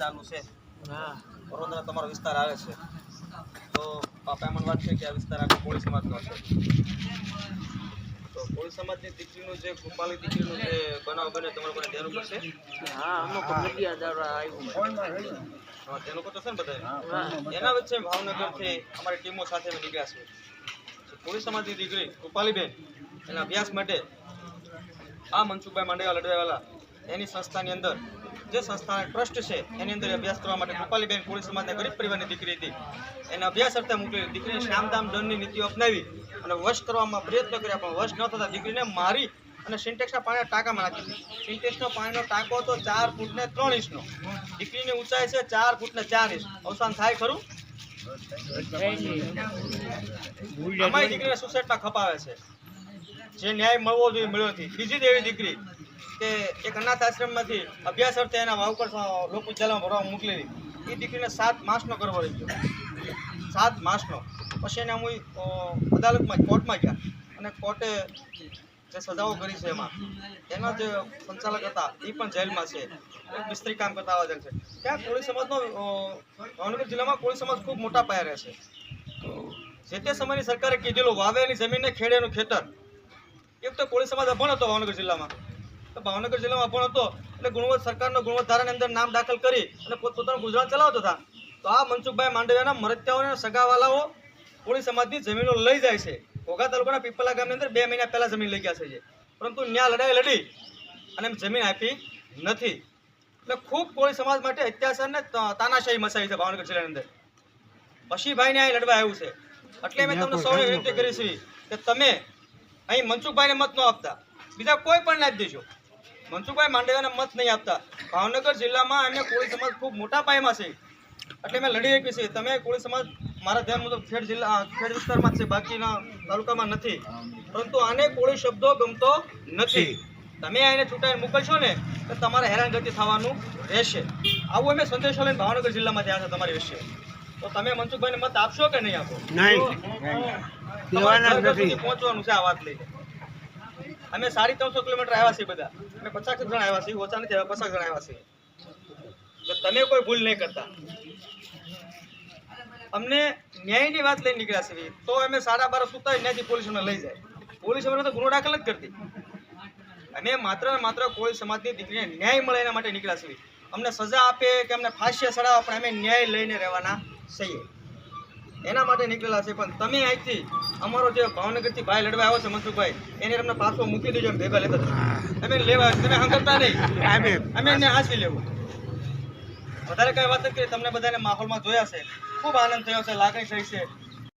ચાલુ છે. હા. વડોદરા તમારો વિસ્તાર આવે છે. તો પાપા મન વાત છે કે આ વિસ્તાર આખો કોળી સમાજનો છે. તો કોળી સમાજની દીકરીનું જે કૃપાલી દીકરીનું જે બનાવ બને તમારે કોઈ ધ્યાન ઉપર છે? હા અમુક મીડિયા દ્વારા આવ્યું હા, તે લોકો તો છે ને બધા એના વચ્ચે ભાવનગરથી અમારી ટીમો સાથે અમે નીકળ્યા છે કોળી સમાજની દીકરી કૃપાલીબેન એના અભ્યાસ માટે આ મનસુખભાઈ માંડેવા લડવાવાલા એની સંસ્થાની અંદર, જે સંસ્થા ટ્રસ્ટ છે, એની અંદર અભ્યાસ કરવા માટે કૃપાલીબેન કોળી સમાજના ગરીબ પરિવારની દીકરી હતી. એને અભ્યાસ અર્થે મોકલી દીકરીને શ્યામધામ દંડની નીતિઓ અપનાવી અને વશ કરવામાં પ્રયત્ન કર્યા, પણ વશ ન થતા દીકરીને મારી અને સિન્ટેક્સના પાણીના ટાંકામાં નાખી દીધી. સિન્ટેક્સનો પાણીનો ટાંકો હતો ચાર ફૂટને ત્રણ ઇંચનો. દીકરીની ઊંચાઈ છે ચાર ફૂટને ચાર ઇંચ. અવસાન થાય ખરું? અમારી દીકરીને સુસાઇડમાં ખપાવે છે. જે ન્યાય મળવો જોઈએ, મળ્યો નથી. બીજી એવી દીકરી કે એક અનાથ આશ્રમમાંથી અભ્યાસ અર્થે એના વાવકર લોકો જલમાં ભરવા મોકલેલી. એ દીકરીને સાત માસનો કરવો રહી ગયો. સાત માસનો. પછી એને હું અદાલતમાં, કોર્ટમાં ગયા. અને કોર્ટે જે સજાઓ કરી છે એમાં, એના જે સંચાલક હતા એ પણ જેલમાં છે. મિસ્ત્રી કામ કરતા આવા જેલ છે. ત્યાં કોળી સમાજનો ભાવનગર જિલ્લામાં કોળી સમાજ ખૂબ મોટા પાયા રહે છે. જે તે સમયની સરકારે કીધેલું, વાવેની જમીનને ખેડેનું ખેતર. એક તો કોળી સમાજ અભણ હતો ભાવનગર જિલ્લામાં. ભાવનગર જિલ્લામાં પણ હતો. એટલે ગુણવત્ત સરકારનો ગુણવત્તાની અંદર નામ દાખલ કરી અને પોતપોતાનું ગુજરાન ચલાવતો હતા. તો આ મનસુખભાઈ માંડવિયાના મરત્યાઓને સગાવાલાઓ કોળી સમાજની જમીનો લઈ જાય છે. ઘોઘા તાલુકાના પીપલા ગામની અંદર બે મહિના પહેલાં જમીન લઈ ગયા છે. પરંતુ ન્યા લડાઈ લડી અને જમીન આપી નથી. એટલે ખૂબ કોળી સમાજ માટે અત્યાચાર ને તાનાશાહી મચાવી છે ભાવનગર જિલ્લાની અંદર. પશીભાઈને અહીં લડવા આવ્યું છે. એટલે મેં તમને સૌને વિનંતી કરી. છે કે તમે અહીં મનસુખભાઈને મત ન આપતા. બીજા કોઈ પણ ના જ દેજો મનસુખભાઈ માંડવિયાને મત નહીં આપતા. ભાવનગર જિલ્લામાં એમને કોળી સમાજ ખૂબ મોટા પાયમાં છે. એટલે મેં લડી શકીએ છીએ તમે કોળી સમાજ મારા ધ્યાન મુજબ ખેડ જિલ્લા ખેડ વિસ્તારમાં છે બાકીના તાલુકામાં નથી. પરંતુ આને કોળી શબ્દો ગમતો નથી. તમે એને છૂટાઈને મોકલશો ને તો તમારે હેરાનગતિ થવાનું રહેશે. આવું અમે સંદેશો લઈને ભાવનગર જિલ્લામાં થયા છે તમારી વિશે. તો તમે મનસુખભાઈને મત આપશો કે નહીં આપો? સુધી પહોંચવાનું છે આ વાત લઈને. અમે સાડી ત્રણસો કિલોમીટર આવ્યા છીએ બધા. અમે પચાસ જણા આવ્યા છીએ, ઓછા નથી આવ્યા, પચાસ જણા આવ્યા છીએ. તમે કોઈ ભૂલ નહીં કરતા. અમને ન્યાયની વાત લઈને નીકળ્યા છીએ. તો અમે સાડા બાર સુતા ત્યાંથી પોલીસ અમને લઈ જાય. પોલીસ અમને તો ગુનો દાખલ જ કરતી. અમે માત્ર ને માત્ર કોઈ સમાજની દીકરીને ન્યાય મળે એના માટે નીકળ્યા છીએ. અમને સજા આપે કે અમને ફાંસી સડાવે પણ અમે ન્યાય લઈને રહેવાના છીએ. એના માટે નીકળેલા છે. પણ તમે અહીંથી અમારો જે ભાવનગરથી ભાઈ લડવા આવ્યો છે મનસુખભાઈ એને તમને પાછો મૂકી દેજો ભેગા લેતા. અમે લેવા તમે હંગરતા નહીં. અમે એને હાંસવી લેવું. વધારે કઈ વાત નથી કરી તમને બધાને માહોલમાં જોયા છે. ખૂબ આનંદ થયો છે લાગણી થઈ છે.